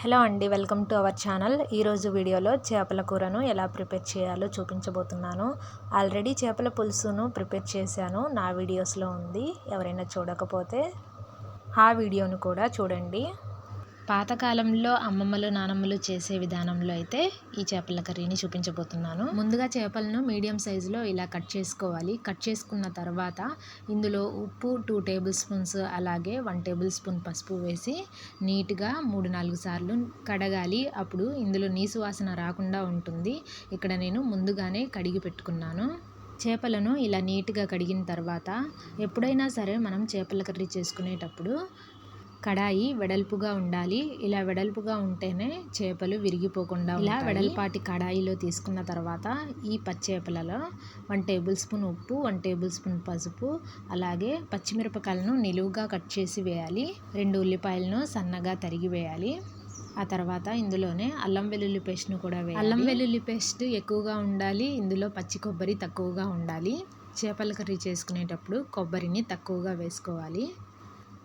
Hello అండి welcome to our channel. ఈరోజు వీడియోలో చేపల కూరను ఎలా ప్రిపేర్ చేయాలో చూపించబోతున్నాను. ఆల్రెడీ చేపల పులుసును ప్రిపేర్ చేశాను. నా వీడియోస్లో ఉంది. ఎవరైనా చూడకపోతే ఆ వీడియోను కూడా చూడండి. పాతకాలంలో అమ్మమ్మలు నానమ్మలు చేసే విధానంలో అయితే ఈ చేపల కర్రీని చూపించబోతున్నాను. ముందుగా చేపలను మీడియం సైజులో ఇలా కట్ చేసుకోవాలి. కట్ చేసుకున్న తర్వాత ఇందులో ఉప్పు టూ టేబుల్ స్పూన్స్ అలాగే వన్ టేబుల్ స్పూన్ పసుపు వేసి నీట్గా మూడు నాలుగు సార్లు కడగాలి. అప్పుడు ఇందులో నీసు వాసన రాకుండా ఉంటుంది. ఇక్కడ నేను ముందుగానే కడిగి పెట్టుకున్నాను. చేపలను ఇలా నీట్గా కడిగిన తర్వాత ఎప్పుడైనా సరే మనం చేపల కర్రీ చేసుకునేటప్పుడు కడాయి వెడల్పుగా ఉండాలి. ఇలా వెడల్పుగా ఉంటేనే చేపలు విరిగిపోకుండా ఇలా వెడల్పాటి కడాయిలో తీసుకున్న తర్వాత ఈ పచ్చేపలలో వన్ టేబుల్ స్పూన్ ఉప్పు వన్ టేబుల్ స్పూన్ పసుపు అలాగే పచ్చిమిరపకాయలను నిలువుగా కట్ చేసి వేయాలి. రెండు ఉల్లిపాయలను సన్నగా తరిగి వేయాలి. ఆ తర్వాత ఇందులోనే అల్లం వెల్లుల్లి పేస్ట్ను కూడా వేయాలి. అల్లం వెల్లుల్లి పేస్ట్ ఎక్కువగా ఉండాలి. ఇందులో పచ్చి కొబ్బరి తక్కువగా ఉండాలి. చేపల కర్రీ చేసుకునేటప్పుడు కొబ్బరిని తక్కువగా వేసుకోవాలి.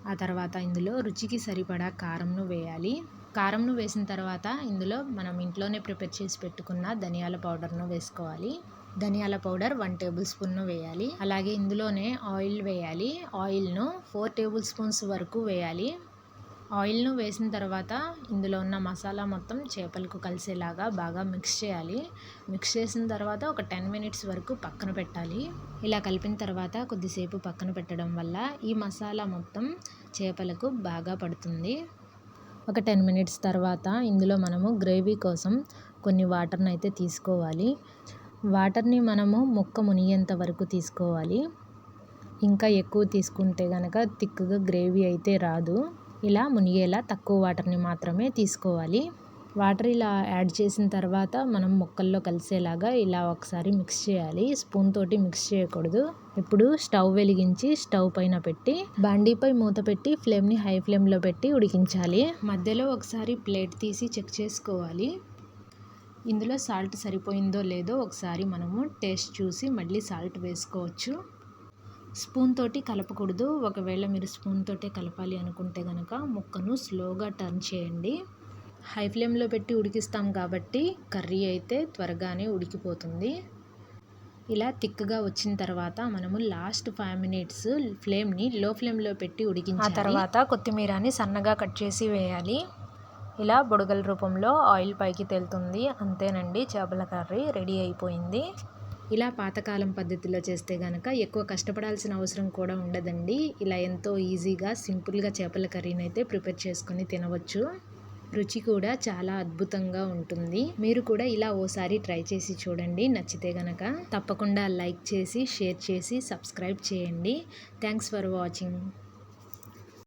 ఆ తర్వాత ఇందులో రుచికి సరిపడా కారంను వేయాలి. కారంను వేసిన తర్వాత ఇందులో మనం ఇంట్లోనే ప్రిపేర్ చేసి పెట్టుకున్న ధనియాల పౌడర్ను వేసుకోవాలి. ధనియాల పౌడర్ వన్ టేబుల్ స్పూన్ను వేయాలి. అలాగే ఇందులోనే ఆయిల్ వేయాలి. ఆయిల్ను ఫోర్ టేబుల్ స్పూన్స్ వరకు వేయాలి. ఆయిల్ను వేసిన తర్వాత ఇందులో ఉన్న మసాలా మొత్తం చేపలకు కలిసేలాగా బాగా మిక్స్ చేయాలి. మిక్స్ చేసిన తర్వాత ఒక టెన్ మినిట్స్ వరకు పక్కన పెట్టాలి. ఇలా కలిపిన తర్వాత కొద్దిసేపు పక్కన పెట్టడం వల్ల ఈ మసాలా మొత్తం చేపలకు బాగా పడుతుంది. ఒక టెన్ మినిట్స్ తర్వాత ఇందులో మనము గ్రేవీ కోసం కొన్ని వాటర్ని అయితే తీసుకోవాలి. వాటర్ని మనము ముక్క మునిగేంత వరకు తీసుకోవాలి. ఇంకా ఎక్కువ తీసుకుంటే కనుక థిక్గా గ్రేవీ అయితే రాదు. ఇలా మునిగేలా తక్కువ వాటర్ని మాత్రమే తీసుకోవాలి. వాటర్ ఇలా యాడ్ చేసిన తర్వాత మనం ముక్కల్లో కలిసేలాగా ఇలా ఒకసారి మిక్స్ చేయాలి. స్పూన్ తోటి మిక్స్ చేయకూడదు. ఇప్పుడు స్టవ్ వెలిగించి స్టవ్ పైన పెట్టి బాండీపై మూత పెట్టి ఫ్లేమ్ని హై ఫ్లేమ్లో పెట్టి ఉడికించాలి. మధ్యలో ఒకసారి ప్లేట్ తీసి చెక్ చేసుకోవాలి. ఇందులో సాల్ట్ సరిపోయిందో లేదో ఒకసారి మనము టేస్ట్ చూసి మళ్ళీ సాల్ట్ వేసుకోవచ్చు. స్పూన్ తోటి కలపకూడదు. ఒకవేళ మీరు స్పూన్ తోటే కలపాలి అనుకుంటే కనుక ముక్కను స్లోగా టర్న్ చేయండి. హై ఫ్లేమ్లో పెట్టి ఉడికిస్తాం కాబట్టి కర్రీ అయితే త్వరగానే ఉడికిపోతుంది. ఇలా థిక్గా వచ్చిన తర్వాత మనము లాస్ట్ ఫైవ్ మినిట్స్ ఫ్లేమ్ని లో ఫ్లేమ్లో పెట్టి ఉడికించి ఆ తర్వాత కొత్తిమీరని సన్నగా కట్ చేసి వేయాలి. ఇలా బుడగల రూపంలో ఆయిల్ పైకి తేలుతుంది. అంతేనండి చేపల కర్రీ రెడీ అయిపోయింది. ఇలా పాతకాలం పద్ధతిలో చేస్తే కనుక ఎక్కువ కష్టపడాల్సిన అవసరం కూడా ఉండదండి. ఇలా ఎంతో ఈజీగా సింపుల్గా చేపల కర్రీని అయితే ప్రిపేర్ చేసుకొని తినవచ్చు. రుచి కూడా చాలా అద్భుతంగా ఉంటుంది. మీరు కూడా ఇలా ఓసారి ట్రై చేసి చూడండి. నచ్చితే గనక తప్పకుండా లైక్ చేసి షేర్ చేసి సబ్స్క్రైబ్ చేయండి. Thanks for watching.